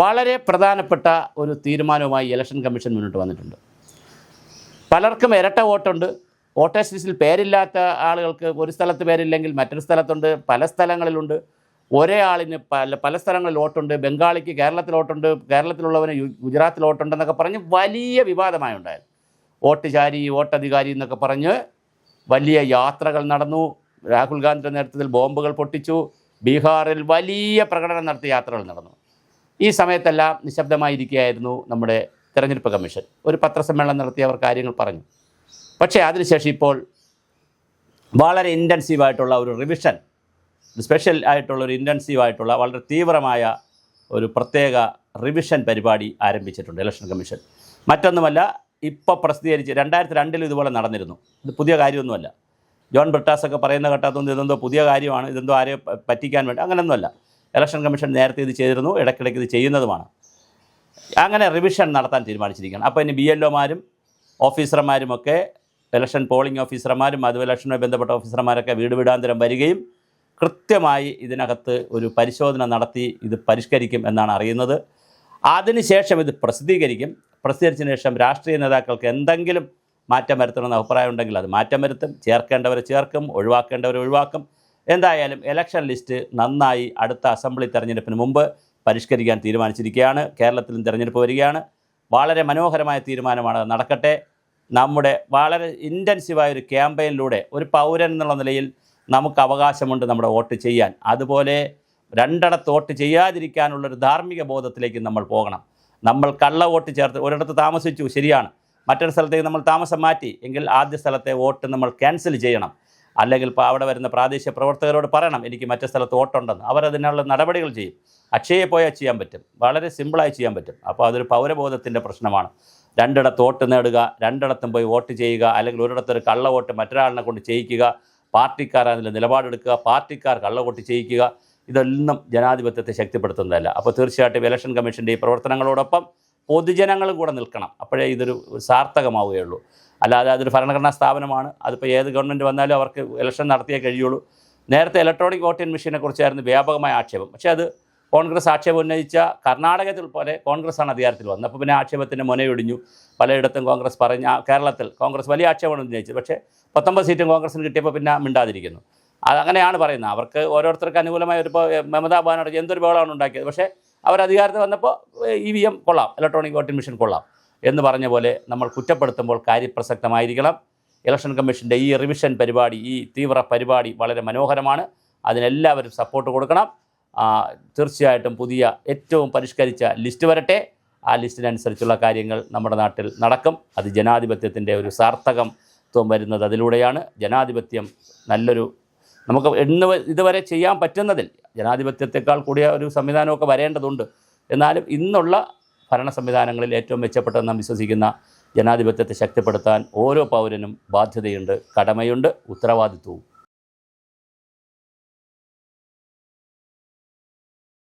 വളരെ പ്രധാനപ്പെട്ട ഒരു തീരുമാനവുമായി ഇലക്ഷൻ കമ്മീഷൻ മുന്നോട്ട് വന്നിട്ടുണ്ട്. പലർക്കും ഇരട്ട വോട്ടുണ്ട്. വോട്ടേഴ്സ് ലിസ്റ്റിൽ പേരില്ലാത്ത ആളുകൾക്ക് ഒരു സ്ഥലത്ത് പേരില്ലെങ്കിൽ മറ്റൊരു സ്ഥലത്തുണ്ട് പല സ്ഥലങ്ങളിലുണ്ട്. ഒരേ ആളിന് പല പല സ്ഥലങ്ങളിൽ വോട്ടുണ്ട്. ബംഗാളിക്ക് കേരളത്തിൽ വോട്ടുണ്ട് കേരളത്തിലുള്ളവന് ഗുജറാത്തിൽ വോട്ടുണ്ടെന്നൊക്കെ പറഞ്ഞ് വലിയ വിവാദമായി ഉണ്ടായത് വോട്ട് ചാരി വോട്ടധികാരി എന്നൊക്കെ പറഞ്ഞ് വലിയ യാത്രകൾ നടന്നു. രാഹുൽ ഗാന്ധിയുടെ നേതൃത്വത്തിൽ ബോംബുകൾ പൊട്ടിച്ചു. ബീഹാറിൽ വലിയ പ്രകടനം നടത്തിയ യാത്രകൾ നടന്നു. ഈ സമയത്തെല്ലാം നിശബ്ദമായിരിക്കുകയായിരുന്നു നമ്മുടെ തെരഞ്ഞെടുപ്പ് കമ്മീഷൻ. ഒരു പത്രസമ്മേളനം നടത്തി അവർ കാര്യങ്ങൾ പറഞ്ഞു. പക്ഷേ അതിനുശേഷം ഇപ്പോൾ വളരെ ഇന്റൻസീവായിട്ടുള്ള ഒരു റിവിഷൻ സ്പെഷ്യൽ ആയിട്ടുള്ള ഒരു ഇന്റൻസീവായിട്ടുള്ള വളരെ തീവ്രമായ ഒരു പ്രത്യേക റിവിഷൻ പരിപാടി ആരംഭിച്ചിട്ടുണ്ട് ഇലക്ഷൻ കമ്മീഷൻ മറ്റൊന്നുമല്ല ഇപ്പോൾ പ്രസിദ്ധീകരിച്ച് രണ്ടായിരത്തി രണ്ടിലും ഇതുപോലെ നടന്നിരുന്നു. ഇത് പുതിയ കാര്യമൊന്നുമല്ല. ജോൺ ബ്രിട്ടാസ് ഒക്കെ പറയുന്ന ഘട്ടത്തൊന്നും ഇതെന്തോ പുതിയ കാര്യമാണ് ഇതെന്തോ ആരെയോ പറ്റിക്കാൻ വേണ്ടി അങ്ങനെയൊന്നുമല്ല ഇലക്ഷൻ കമ്മീഷൻ നേരത്തെ ഇത് ചെയ്തിരുന്നു ഇടയ്ക്കിടയ്ക്ക് ഇത് ചെയ്യുന്നതുമാണ്. അങ്ങനെ റിവിഷൻ നടത്താൻ തീരുമാനിച്ചിരിക്കുകയാണ്. അപ്പോൾ ഇനി ബി എൽ ഒമാരും ഓഫീസർമാരുമൊക്കെ ഇലക്ഷൻ പോളിംഗ് ഓഫീസർമാരും അതുപോലെ ഇലക്ഷനുമായി ബന്ധപ്പെട്ട ഓഫീസർമാരൊക്കെ വീട് വീടാന്തരം വരികയും കൃത്യമായി ഇതിനകത്ത് ഒരു പരിശോധന നടത്തി ഇത് പരിഷ്കരിക്കും എന്നാണ് അറിയുന്നത്. അതിനുശേഷം ഇത് പ്രസിദ്ധീകരിക്കും. പ്രസിദ്ധീകരിച്ചതിന് ശേഷം രാഷ്ട്രീയ നേതാക്കൾക്ക് എന്തെങ്കിലും മാറ്റം വരുത്തണമെന്ന് അഭിപ്രായം ഉണ്ടെങ്കിൽ അത് മാറ്റം വരുത്തും. ചേർക്കേണ്ടവരെ ചേർക്കും ഒഴിവാക്കേണ്ടവരെ ഒഴിവാക്കും. എന്തായാലും ഇലക്ഷൻ ലിസ്റ്റ് നന്നായി അടുത്ത അസംബ്ലി തെരഞ്ഞെടുപ്പിന് മുമ്പ് പരിഷ്കരിക്കാൻ തീരുമാനിച്ചിരിക്കുകയാണ്. കേരളത്തിലും തിരഞ്ഞെടുപ്പ് വരികയാണ്. വളരെ മനോഹരമായ തീരുമാനമാണ് നടക്കട്ടെ. നമ്മുടെ വളരെ ഇന്റൻസീവായ ഒരു ക്യാമ്പയിനിലൂടെ ഒരു പൗരൻ എന്നുള്ള നിലയിൽ നമുക്ക് അവകാശമുണ്ട് നമ്മുടെ വോട്ട് ചെയ്യാൻ. അതുപോലെ രണ്ടിടത്ത് വോട്ട് ചെയ്യാതിരിക്കാനുള്ളൊരു ധാർമ്മിക ബോധത്തിലേക്ക് നമ്മൾ പോകണം. നമ്മൾ കള്ള വോട്ട് ചേർത്ത് ഒരിടത്ത് താമസിച്ചു ശരിയാണ്. മറ്റൊരു സ്ഥലത്തേക്ക് നമ്മൾ താമസം മാറ്റി എങ്കിൽ ആദ്യ സ്ഥലത്തെ വോട്ട് നമ്മൾ ക്യാൻസൽ ചെയ്യണം. അല്ലെങ്കിൽ ഇപ്പോൾ അവിടെ വരുന്ന പ്രാദേശിക പ്രവർത്തകരോട് പറയണം എനിക്ക് മറ്റു സ്ഥലത്ത് ഓട്ടുണ്ടെന്ന് അവരതിനുള്ള നടപടികൾ ചെയ്യും. അക്ഷയെ പോയാൽ ചെയ്യാൻ പറ്റും. വളരെ സിമ്പിളായി ചെയ്യാൻ പറ്റും. അപ്പോൾ അതൊരു പൗരബോധത്തിന്റെ പ്രശ്നമാണ്. രണ്ടിടത്ത് വോട്ട് നേടുക രണ്ടിടത്തും പോയി വോട്ട് ചെയ്യുക അല്ലെങ്കിൽ ഒരിടത്തൊരു കള്ള വോട്ട് മറ്റൊരാളിനെ കൊണ്ട് ചെയ്യിക്കുക പാർട്ടിക്കാർ അതിൽ നിലപാടെടുക്കുക പാർട്ടിക്കാർ കള്ള വോട്ട് ചെയ്യിക്കുക ഇതൊന്നും ജനാധിപത്യത്തെ ശക്തിപ്പെടുത്തുന്നതല്ല. അപ്പോൾ തീർച്ചയായിട്ടും ഇലക്ഷൻ കമ്മീഷന്റെ ഈ പ്രവർത്തനങ്ങളോടൊപ്പം പൊതുജനങ്ങളും കൂടെ നിൽക്കണം. അപ്പോഴേ ഇതൊരു സാർത്ഥകമാവുകയുള്ളൂ. അല്ലാതെ അതൊരു ഭരണഘടനാ സ്ഥാപനമാണ്. അതിപ്പോൾ ഏത് ഗവൺമെന്റ് വന്നാലും അവർക്ക് ഇലക്ഷൻ നടത്തിയേ കഴിയുള്ളൂ. നേരത്തെ ഇലക്ട്രോണിക് വോട്ടിംഗ് മെഷീനെ കുറിച്ചായിരുന്നു വ്യാപകമായ ആക്ഷേപം. പക്ഷേ അത് കോൺഗ്രസ് ആക്ഷേപം ഉന്നയിച്ച കർണാടകത്തിൽ പോലെ കോൺഗ്രസ്സാണ് അധികാരത്തിൽ വന്നത്. അപ്പോൾ പിന്നെ ആക്ഷേപത്തിന്റെ മുനയൊടിഞ്ഞു. പലയിടത്തും കോൺഗ്രസ് പറഞ്ഞ കേരളത്തിൽ കോൺഗ്രസ് വലിയ ആക്ഷേപം ഉന്നയിച്ചത്. പക്ഷേ പത്തൊമ്പത് സീറ്റും കോൺഗ്രസിന് കിട്ടിയപ്പോൾ പിന്നെ മിണ്ടാതിരിക്കുന്നു. അത് അങ്ങനെയാണ് പറയുന്നത്. അവർക്ക് ഓരോരുത്തർക്ക് അനുകൂലമായ ഒരു മമതാ ബാനർജി എന്തൊരു ബഹളമാണ് ഉണ്ടാക്കിയത്. പക്ഷേ അവർ അധികാരത്തിൽ വന്നപ്പോൾ ഇ വി എം കൊള്ളാം ഇലക്ട്രോണിക് വോട്ടിംഗ് മെഷീൻ കൊള്ളാം എന്ന് പറഞ്ഞ പോലെ നമ്മൾ കുറ്റപ്പെടുത്തുമ്പോൾ കാര്യപ്രസക്തമായിരിക്കണം ഇലക്ഷൻ കമ്മീഷന്റെ ഈ റിവിഷൻ പരിപാടി ഈ തീവ്ര പരിപാടി വളരെ മനോഹരമാണ്. അതിനെല്ലാവരും സപ്പോർട്ട് കൊടുക്കണം. തീർച്ചയായിട്ടും പുതിയ ഏറ്റവും പരിഷ്കരിച്ച ലിസ്റ്റ് വരട്ടെ. ആ ലിസ്റ്റിനനുസരിച്ചുള്ള കാര്യങ്ങൾ നമ്മുടെ നാട്ടിൽ നടക്കും. അത് ജനാധിപത്യത്തിന്റെ ഒരു സാർത്ഥകത്വം വരുന്നത് അതിലൂടെയാണ്. ജനാധിപത്യം നല്ലൊരു നമുക്ക് ഇന്ന് ഇതുവരെ ചെയ്യാൻ പറ്റുന്നതിൽ ജനാധിപത്യത്തെക്കാൾ കൂടിയ ഒരു സംവിധാനമൊക്കെ വരേണ്ടതുണ്ട്. എന്നാലും ഇന്നുള്ള ഭരണ സംവിധാനങ്ങളിൽ ഏറ്റവും മെച്ചപ്പെട്ടതെന്ന് നാം വിശ്വസിക്കുന്ന ജനാധിപത്യത്തെ ശക്തിപ്പെടുത്താൻ ഓരോ പൗരനും ബാധ്യതയുണ്ട് കടമയുണ്ട് ഉത്തരവാദിത്വവും.